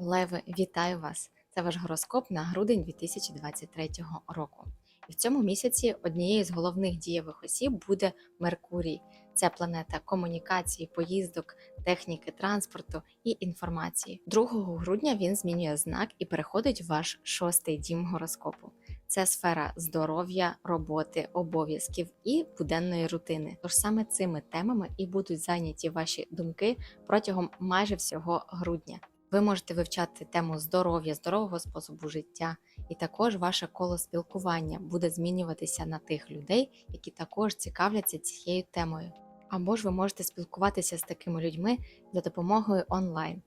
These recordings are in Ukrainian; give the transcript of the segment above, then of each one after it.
Леви, вітаю вас! Це ваш гороскоп на грудень 2023 року. І в цьому місяці однією з головних дієвих осіб буде Меркурій. Це планета комунікації, поїздок, техніки, транспорту і інформації. 2 грудня він змінює знак і переходить в ваш шостий дім гороскопу. Це сфера здоров'я, роботи, обов'язків і буденної рутини. Тож саме цими темами і будуть зайняті ваші думки протягом майже всього грудня. Ви можете вивчати тему здоров'я, здорового способу життя, і також ваше коло спілкування буде змінюватися на тих людей, які також цікавляться цією темою. Або ж ви можете спілкуватися з такими людьми за допомогою онлайн.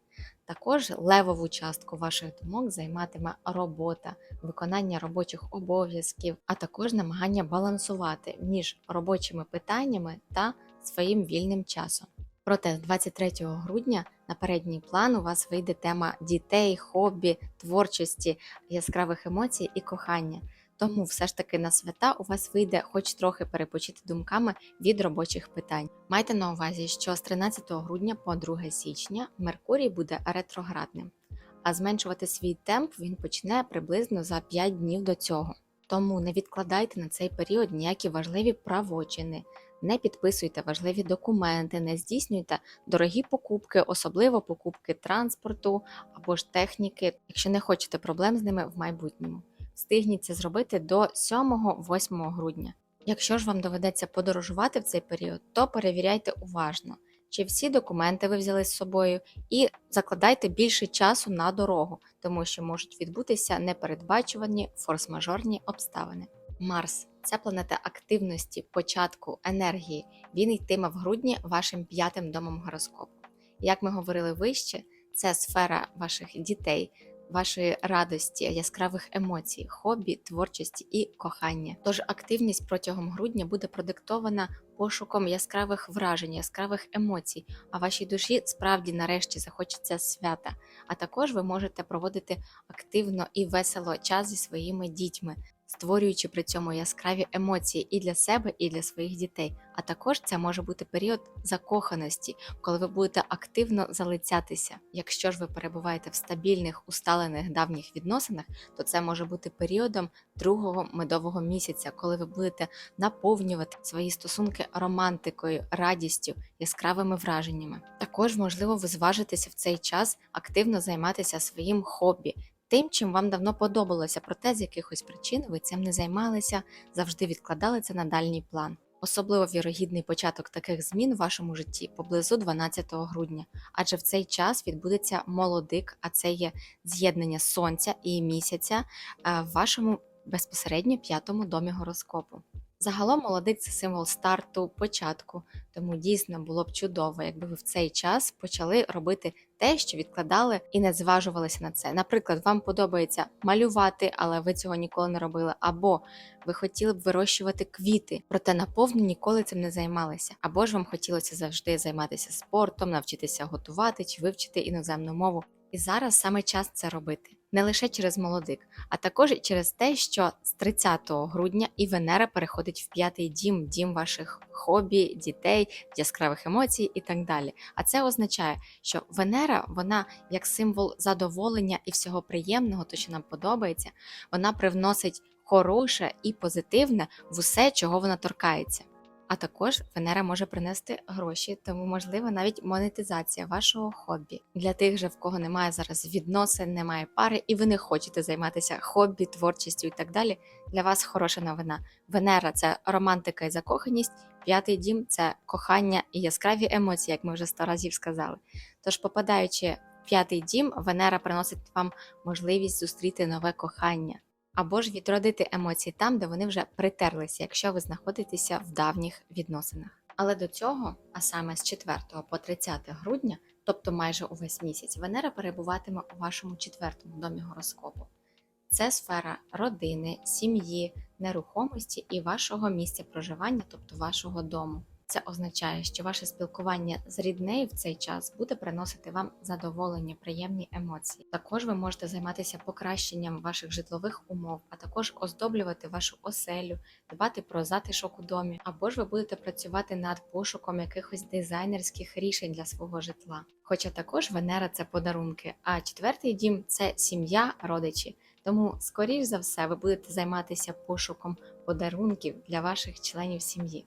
Також левову частку ваших думок займатиме робота, виконання робочих обов'язків, а також намагання балансувати між робочими питаннями та своїм вільним часом. Проте з 23 грудня на передній план у вас вийде тема дітей, хобі, творчості, яскравих емоцій і кохання. Тому все ж таки на свята у вас вийде хоч трохи перепочити думками від робочих питань. Майте на увазі, що з 13 грудня по 2 січня Меркурій буде ретроградним, а зменшувати свій темп він почне приблизно за 5 днів до цього. Тому не відкладайте на цей період ніякі важливі правочини, не підписуйте важливі документи, не здійснюйте дорогі покупки, особливо покупки транспорту або ж техніки, якщо не хочете проблем з ними в майбутньому. Встигніть це зробити до 7-8 грудня. Якщо ж вам доведеться подорожувати в цей період, то перевіряйте уважно, чи всі документи ви взяли з собою, і закладайте більше часу на дорогу, тому що можуть відбутися непередбачувані форс-мажорні обставини. Марс це планета активності, початку, енергії. Він йтиме в грудні вашим п'ятим домом гороскопу. Як ми говорили вище, це сфера ваших дітей, вашої радості, яскравих емоцій, хобі, творчості і кохання. Тож активність протягом грудня буде продиктована пошуком яскравих вражень, яскравих емоцій, а вашій душі справді нарешті захочеться свята. А також ви можете проводити активно і весело час зі своїми дітьми. Створюючи при цьому яскраві емоції і для себе, і для своїх дітей. А також це може бути період закоханості, коли ви будете активно залицятися. Якщо ж ви перебуваєте в стабільних, усталених давніх відносинах, то це може бути періодом другого медового місяця, коли ви будете наповнювати свої стосунки романтикою, радістю, яскравими враженнями. Також можливо ви зважитеся в цей час активно займатися своїм хобі. Тим, чим вам давно подобалося, проте з якихось причин ви цим не займалися, завжди відкладали це на дальній план. Особливо вірогідний початок таких змін в вашому житті поблизу 12 грудня, адже в цей час відбудеться молодик, а це є з'єднання сонця і місяця е, в вашому безпосередньо п'ятому домі гороскопу. Загалом молодик це символ старту, початку, тому дійсно було б чудово, якби ви в цей час почали робити те, що відкладали і не зважувалися на це. Наприклад, вам подобається малювати, але ви цього ніколи не робили, або ви хотіли б вирощувати квіти, проте наповну ніколи цим не займалися. Або ж вам хотілося завжди займатися спортом, навчитися готувати чи вивчити іноземну мову. І зараз саме час це робити не лише через молодик, а також і через те, що з 30 грудня і Венера переходить в п'ятий дім, дім ваших хобі, дітей, яскравих емоцій і так далі. А це означає, що Венера, вона як символ задоволення і всього приємного, то що нам подобається, вона привносить хороше і позитивне в усе, чого вона торкається. А також Венера може принести гроші, тому можлива навіть монетизація вашого хобі. Для тих же, в кого немає зараз відносин, немає пари, і ви не хочете займатися хобі, творчістю і так далі. Для вас хороша новина. Венера це романтика і закоханість. П'ятий дім це кохання і яскраві емоції, як ми вже сто разів сказали. Тож, попадаючи в п'ятий дім, Венера приносить вам можливість зустріти нове кохання або ж відродити емоції там, де вони вже притерлися, якщо ви знаходитеся в давніх відносинах. Але до цього, а саме з 4 по 30 грудня, тобто майже увесь місяць, Венера перебуватиме у вашому четвертому домі гороскопу. Це сфера родини, сім'ї, нерухомості і вашого місця проживання, тобто вашого дому. Це означає, що ваше спілкування з ріднею в цей час буде приносити вам задоволення, приємні емоції. Також ви можете займатися покращенням ваших житлових умов, а також оздоблювати вашу оселю, дбати про затишок у домі, або ж ви будете працювати над пошуком якихось дизайнерських рішень для свого житла. Хоча також Венера це подарунки, а четвертий дім це сім'я, родичі. Тому, скоріш за все, ви будете займатися пошуком подарунків для ваших членів сім'ї.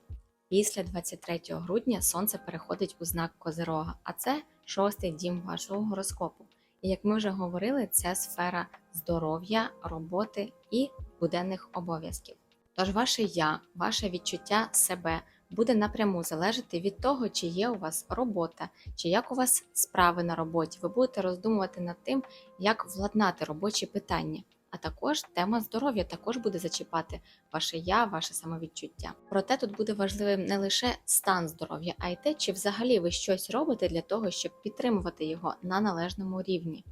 Після 23 грудня сонце переходить у знак Козирога, а це шостий дім вашого гороскопу. І як ми вже говорили, це сфера здоров'я, роботи і буденних обов'язків. Тож ваше я, ваше відчуття себе буде напряму залежати від того, чи є у вас робота, чи як у вас справи на роботі. Ви будете роздумувати над тим, як владнати робочі питання. А також тема здоров'я також буде зачіпати ваше я, ваше самовідчуття. Проте тут буде важливим не лише стан здоров'я, а й те, чи взагалі ви щось робите для того, щоб підтримувати його на належному рівні.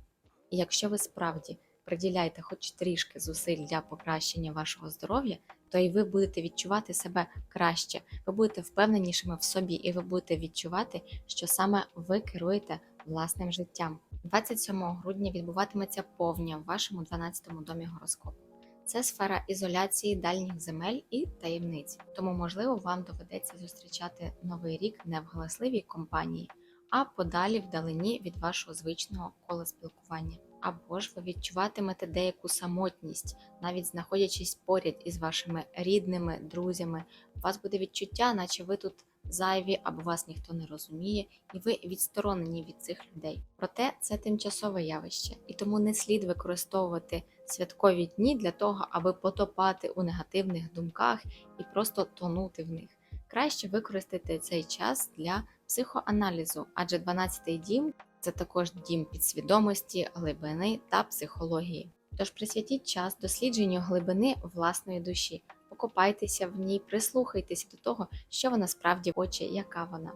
І якщо ви справді приділяєте хоч трішки зусиль для покращення вашого здоров'я, то і ви будете відчувати себе краще, ви будете впевненішими в собі, і ви будете відчувати, що саме ви керуєте власним життям. 27 грудня відбуватиметься повня в вашому 12-му домі гороскопу. Це сфера ізоляції дальніх земель і таємниць, тому, можливо, вам доведеться зустрічати новий рік не в галасливій компанії, а подалі вдалині від вашого звичного кола спілкування. Або ж ви відчуватимете деяку самотність, навіть знаходячись поряд із вашими рідними, друзями. У вас буде відчуття, наче ви тут зайві або вас ніхто не розуміє, і ви відсторонені від цих людей. Проте це тимчасове явище, і тому не слід використовувати святкові дні для того, аби потопати у негативних думках і просто тонути в них. Краще використати цей час для психоаналізу, адже 12-й дім це також дім підсвідомості, глибини та психології. Тож присвятіть час дослідженню глибини власної душі, покопайтеся в ній, прислухайтеся до того, що вона справді хоче, яка вона.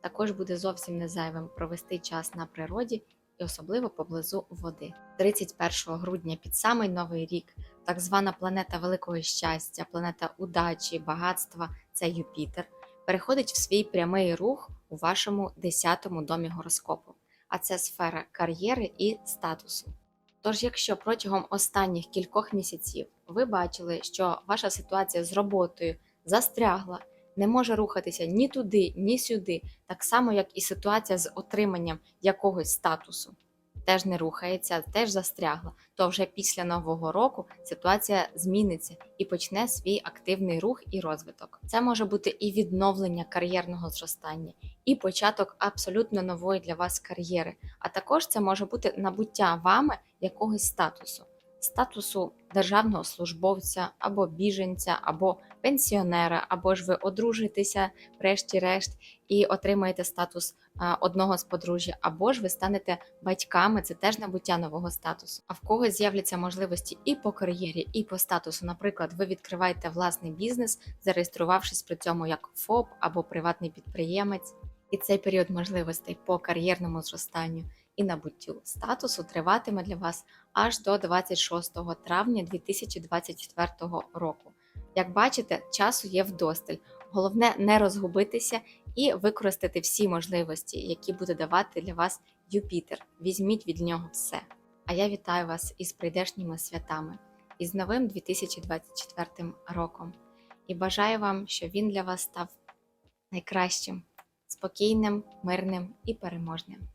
Також буде зовсім не зайвим провести час на природі і особливо поблизу води. 31 грудня під самий новий рік, так звана планета великого щастя, планета удачі, багатства це Юпітер, переходить в свій прямий рух у вашому 10-му домі гороскопу, а це сфера кар'єри і статусу. Тож, якщо протягом останніх кількох місяців ви бачили, що ваша ситуація з роботою застрягла, не може рухатися ні туди, ні сюди, так само як і ситуація з отриманням якогось статусу, теж не рухається, теж застрягла, то вже після нового року ситуація зміниться і почне свій активний рух і розвиток. Це може бути і відновлення кар'єрного зростання, і початок абсолютно нової для вас кар'єри. А також це може бути набуття вами якогось статусу, статусу державного службовця або біженця, або пенсіонера, або ж ви одружитеся, врешті-решт, і отримаєте статус одного з подружжя, або ж ви станете батьками, це теж набуття нового статусу. А в когось з'являться можливості і по кар'єрі, і по статусу. Наприклад, ви відкриваєте власний бізнес, зареєструвавшись при цьому як ФОП або приватний підприємець. І цей період можливостей по кар'єрному зростанню і набуттю статусу триватиме для вас аж до 26 травня 2024 року. Як бачите, часу є вдосталь. Головне не розгубитися і використати всі можливості, які буде давати для вас Юпітер. Візьміть від нього все. А я вітаю вас із прийдешніми святами, із новим 2024 роком і бажаю вам, щоб він для вас став найкращим, спокійним, мирним і переможним.